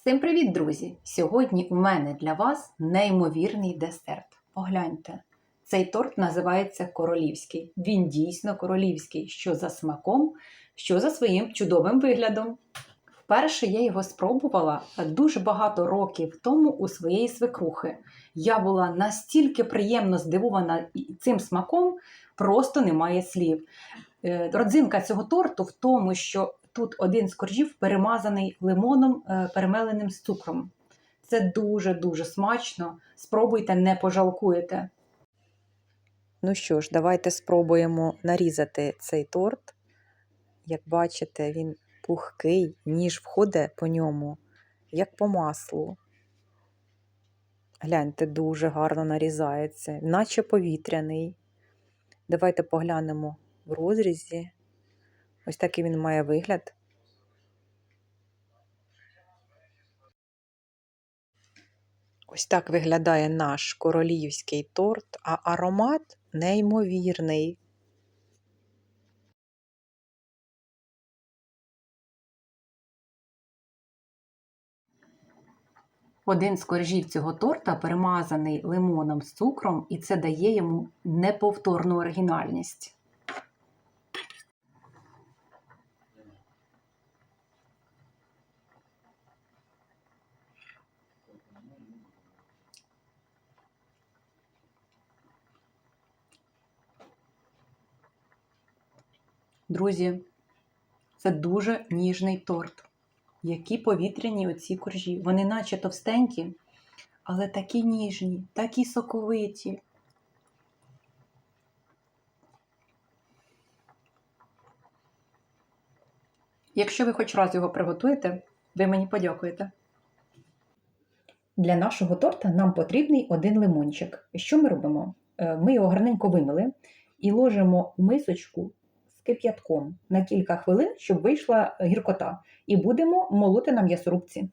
Всім привіт, друзі! Сьогодні у мене для вас неймовірний десерт. Погляньте, цей торт називається королівський. Він дійсно королівський, що за смаком, що за своїм чудовим виглядом. Вперше я його спробувала дуже багато років тому у своєї свекрухи. Я була настільки приємно здивована цим смаком, просто немає слів. Е, Родзинка цього торту в тому, що тут один з коржів перемазаний лимоном, е, перемеленим з цукром. Це дуже-дуже смачно. Спробуйте, не пожалкуєте. Ну що ж, давайте спробуємо нарізати цей торт. Як бачите, він пухкий, ніж входить по ньому, як по маслу. Гляньте, дуже гарно нарізається, наче повітряний. Давайте поглянемо в розрізі. Ось такий він має вигляд. Ось так виглядає наш королівський торт, а аромат неймовірний. Один з коржів цього торта перемазаний лимоном з цукром, і це дає йому неповторну оригінальність. Друзі, це дуже ніжний торт. Які повітряні оці коржі. Вони наче товстенькі, але такі ніжні, такі соковиті. Якщо ви хоч раз його приготуєте, ви мені подякуєте. Для нашого торта нам потрібний один лимончик. Що ми робимо? Е, Ми його гарненько вимили і ложимо у мисочку кип'ятком на кілька хвилин, щоб вийшла гіркота. І будемо молоти на м'ясорубці.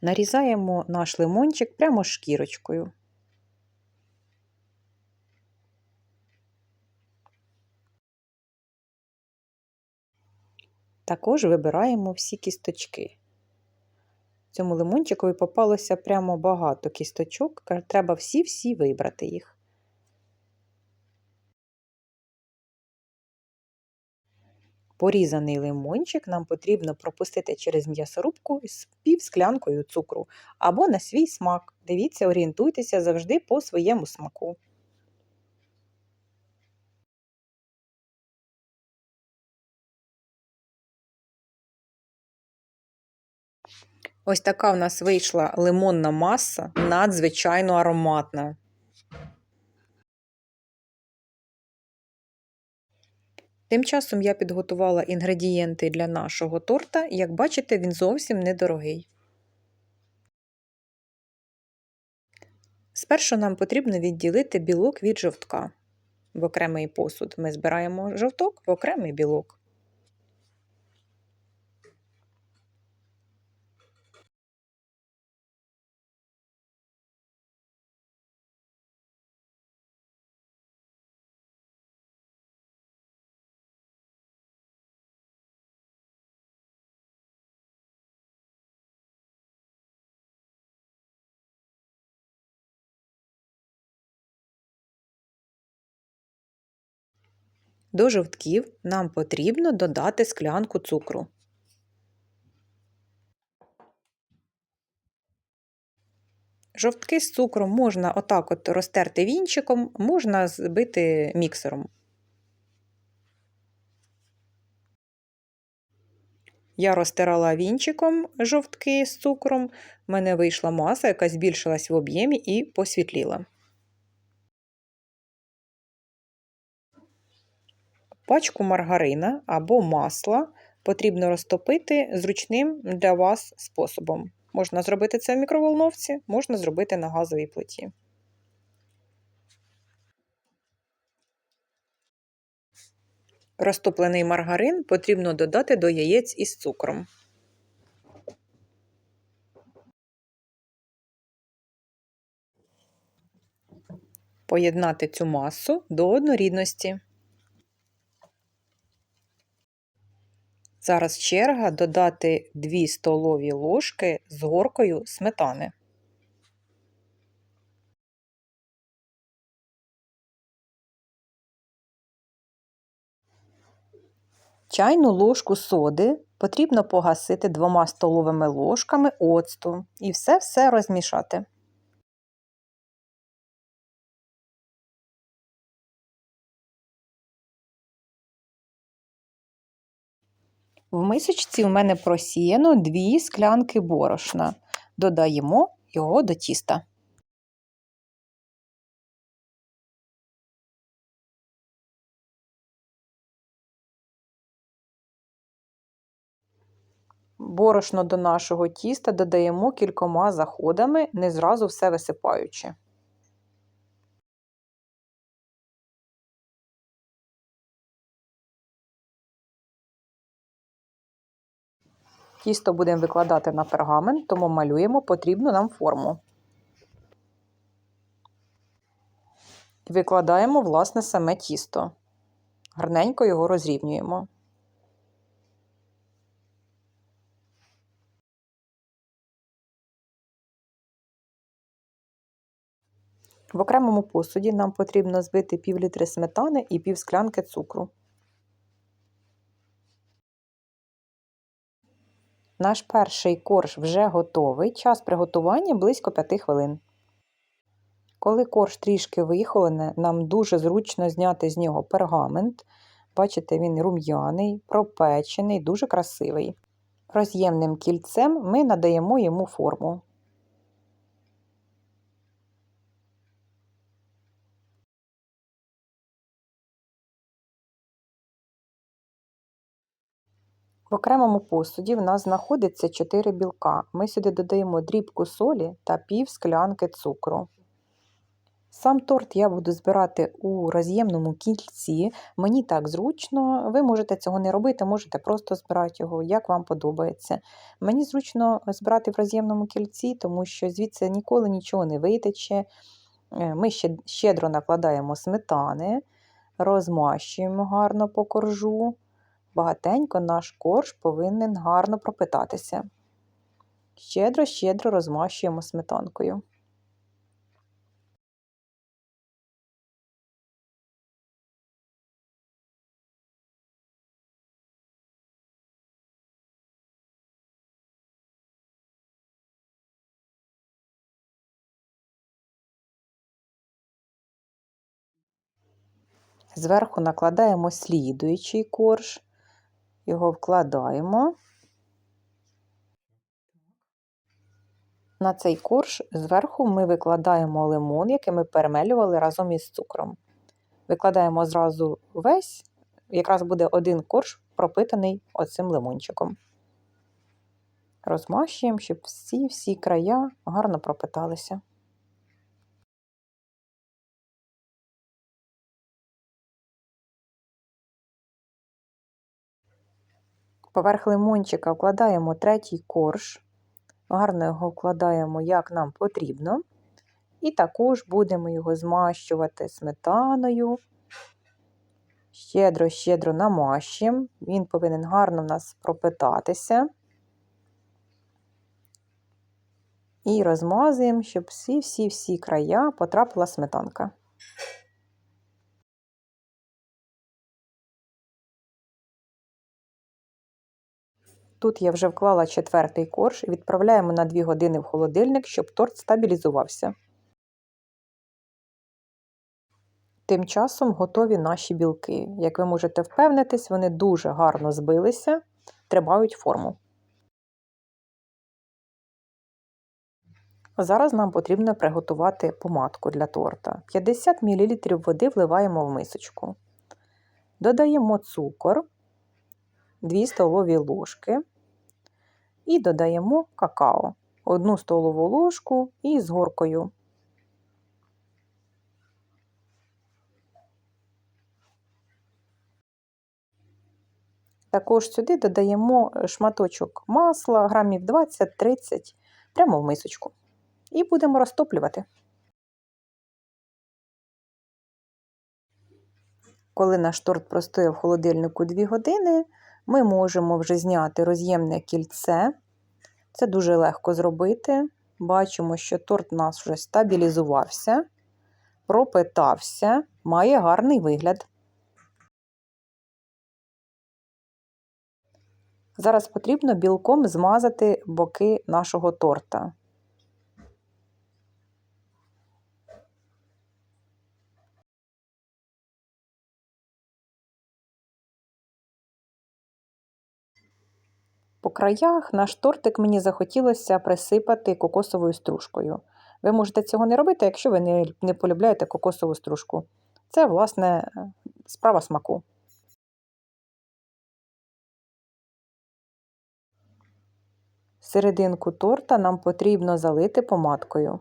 Нарізаємо наш лимончик прямо шкірочкою. Також вибираємо всі кісточки. Цьому лимончикові попалося прямо багато кісточок, треба всі-всі вибрати їх. Порізаний лимончик нам потрібно пропустити через м'ясорубку з півсклянкою цукру або на свій смак. Дивіться, орієнтуйтеся завжди по своєму смаку. Ось така в нас вийшла лимонна маса, надзвичайно ароматна. Тим часом я підготувала інгредієнти для нашого торта. Як бачите, він зовсім недорогий. Спершу нам потрібно відділити білок від жовтка. В окремий посуд ми збираємо жовток в окремий білок. До жовтків нам потрібно додати склянку цукру. Жовтки з цукром можна отак от розтерти вінчиком, можна збити міксером. Я розтирала вінчиком жовтки з цукром, в мене вийшла маса, яка збільшилась в об'ємі і посвітліла. Пачку маргарина або масла потрібно розтопити зручним для вас способом. Можна зробити це в мікроволновці, можна зробити на газовій плиті. Розтоплений маргарин потрібно додати до яєць із цукром. Поєднати цю масу до однорідності. Зараз черга додати 2 столові ложки з горкою сметани. Чайну ложку соди потрібно погасити двома столовими ложками оцту і все-все розмішати. В мисочці у мене просіяно 2 склянки борошна. Додаємо його до тіста. Борошно до нашого тіста додаємо кількома заходами, не зразу все висипаючи. Тісто будемо викладати на пергамент, тому малюємо потрібну нам форму. Викладаємо, власне, саме тісто. Гарненько його розрівнюємо. В окремому посуді нам потрібно збити пів літри сметани і пів склянки цукру. Наш перший корж вже готовий. Час приготування близько 5 хвилин. Коли корж трішки вихолене, нам дуже зручно зняти з нього пергамент. Бачите, він рум'яний, пропечений, дуже красивий. Роз'ємним кільцем ми надаємо йому форму. В окремому посуді в нас знаходиться 4 білка. Ми сюди додаємо дрібку солі та пів склянки цукру. Сам торт я буду збирати у роз'ємному кільці. Мені так зручно, ви можете цього не робити, можете просто збирати його, як вам подобається. Мені зручно збирати в роз'ємному кільці, тому що звідси ніколи нічого не витече. Е, Ми ще щедро накладаємо сметани, розмащуємо гарно по коржу. Багатенько наш корж повинен гарно пропитатися. Щедро-щедро розмащуємо сметанкою. Зверху накладаємо слідуючий корж, його вкладаємо. На цей корж зверху ми викладаємо лимон, який ми перемелювали разом із цукром. Викладаємо зразу весь, якраз буде один корж пропитаний оцим лимончиком. Розмащуємо, щоб всі-всі края гарно пропиталися. Поверх лимончика вкладаємо третій корж, гарно його вкладаємо, як нам потрібно. І також будемо його змащувати сметаною. Щедро-щедро намащуємо. Він повинен гарно в нас пропитатися. І розмазуємо, щоб всі-всі-всі края потрапила сметанка. Тут я вже вклала четвертий корж і відправляємо на 2 години в холодильник, щоб торт стабілізувався. Тим часом готові наші білки. Як ви можете впевнитись, вони дуже гарно збилися, тримають форму. Зараз нам потрібно приготувати помадку для торта. 50 мл води вливаємо в мисочку. Додаємо цукор, 2 столові ложки і додаємо какао, 1 столову ложку і з горкою. Також сюди додаємо шматочок масла, грамів 20-30, прямо в мисочку. І будемо розтоплювати. Коли наш торт простояв в холодильнику 2 години, ми можемо вже зняти роз'ємне кільце. Це дуже легко зробити. Бачимо, що торт у нас вже стабілізувався, пропитався, має гарний вигляд. Зараз потрібно білком змазати боки нашого торта. Краях наш тортик мені захотілося присипати кокосовою стружкою. Ви можете цього не робити, якщо ви не, не полюбляєте кокосову стружку. Це, власне, справа смаку. Серединку торта нам потрібно залити помадкою.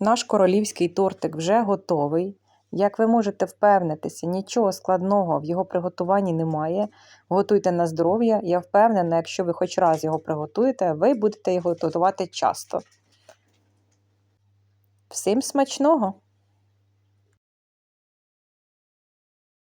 Наш королівський тортик вже готовий. Як ви можете впевнитися, нічого складного в його приготуванні немає. Готуйте на здоров'я. Я впевнена, якщо ви хоч раз його приготуєте, ви будете його готувати часто. Всім смачного!